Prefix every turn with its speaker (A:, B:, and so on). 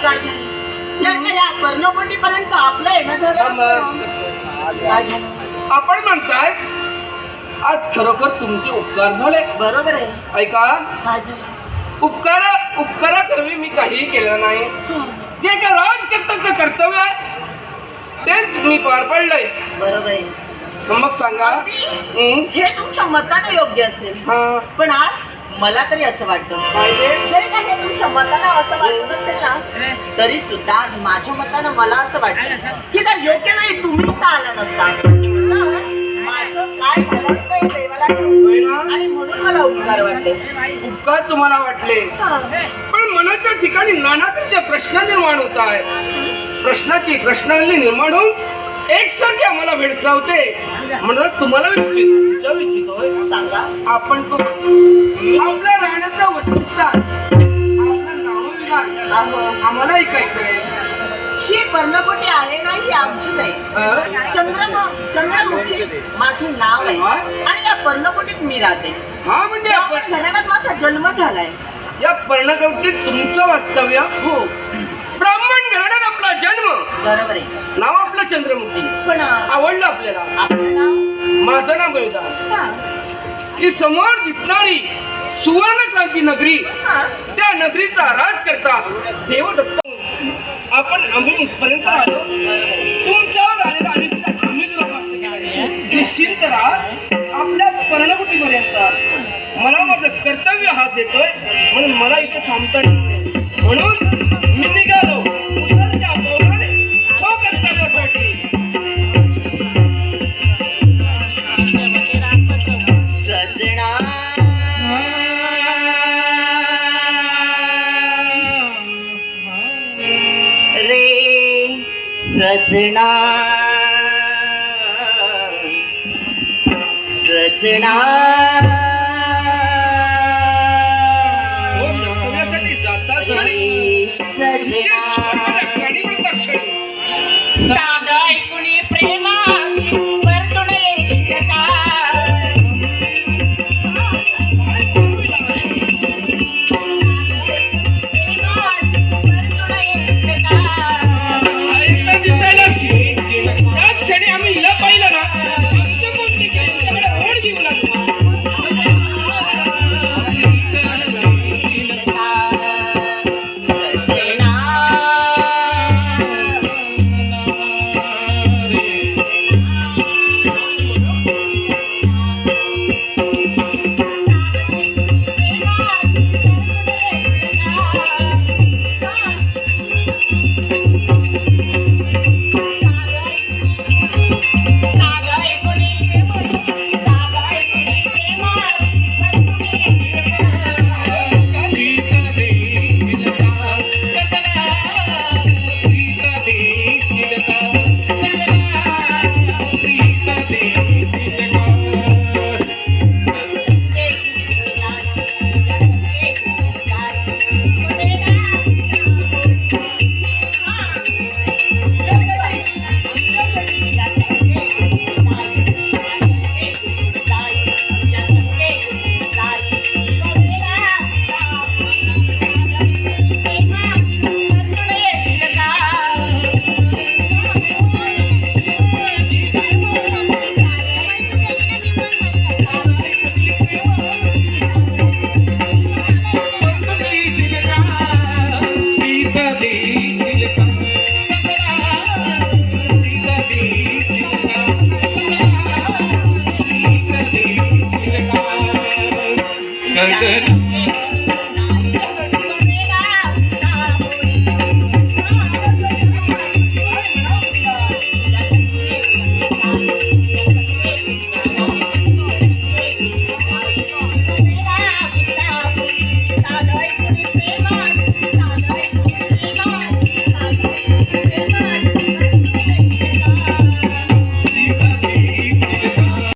A: उपकार झाले जर का या कर्णकोटीपर्यंत आपलं येणं झालं?
B: आपण म्हणताय आज खरोखर तुमचे उपकार झाले.
A: बरोबर आहे.
B: ऐका.
A: झालं?
B: उपकार उपकारा करवी मी काहीही केलं नाही. जे का राजकर्त्याचं कर्तव्य आहे तेच मी पार पडलंय.
A: बरोबर आहे.
B: मग सांगा. हं?
A: हे तुमच्या मताने योग्य असेल.
B: हा.
A: पण आज मला तरी असं वाटतं जरी का हे तुमच्या मतानं असं वाटत असेल ना तरी सुद्धा आज माझ्या मतानं मला असं वाटतं की त्या योग्य नाही तुम्ही का आला नसता. माझं काय झालं देवाला आणि म्हणून मला उपकार वाटले.
B: उपकार तुम्हाला वाटले. पण मनाच्या ठिकाणी नाना तऱ्हेचे प्रश्न निर्माण होत आहे प्रश्नाची प्रश्नांनी निर्माण होऊन एकसारखी आम्हाला भेडसावते. म्हणून तुम्हाला विचार इच्छितोय
A: सांगा
B: आपण तो आपल्या राहण्याचा
A: अहो,
B: आम्हाला ऐकायचंय.
A: ही पर्णकोटी आहे ना ही आमचीच आहे? चंद्रमा चंद्रमुखी माझं नाव आहे. आणि या पर्णकोटीत मी राहते.
B: हा म्हणजे
A: आपण घराण्यात माझा जन्म झालाय.
B: या पर्णकवटीत तुमचं वास्तव्य?
A: हो.
B: ब्राह्मण घराण्यात आपला जन्म.
A: बरोबर आहे.
B: नाव चंद्रमुखी.
A: पण
B: आवडलं आपल्याला. माझं नाव
A: हा,
B: की समोर दिसणारी सुवर्ण क्रांती नगरी
A: हा.
B: त्या नगरीचा राज करता देवदत्त. आपण आम्ही इथपर्यंत आलो. तुमच्यावर आलेला आम्ही केला. निश्चिंत आपल्या पर्णकुटीपर्यंत. मला माझं कर्तव्य हात देतोय म्हणून मला इथे थांबता येत नाही. म्हणून
A: सजना सजना
B: व कर्तव्यासाठी जाता क्षणी
A: रे
B: जे स्वतःच्या
A: सजना साधं ऐकुनी thank you.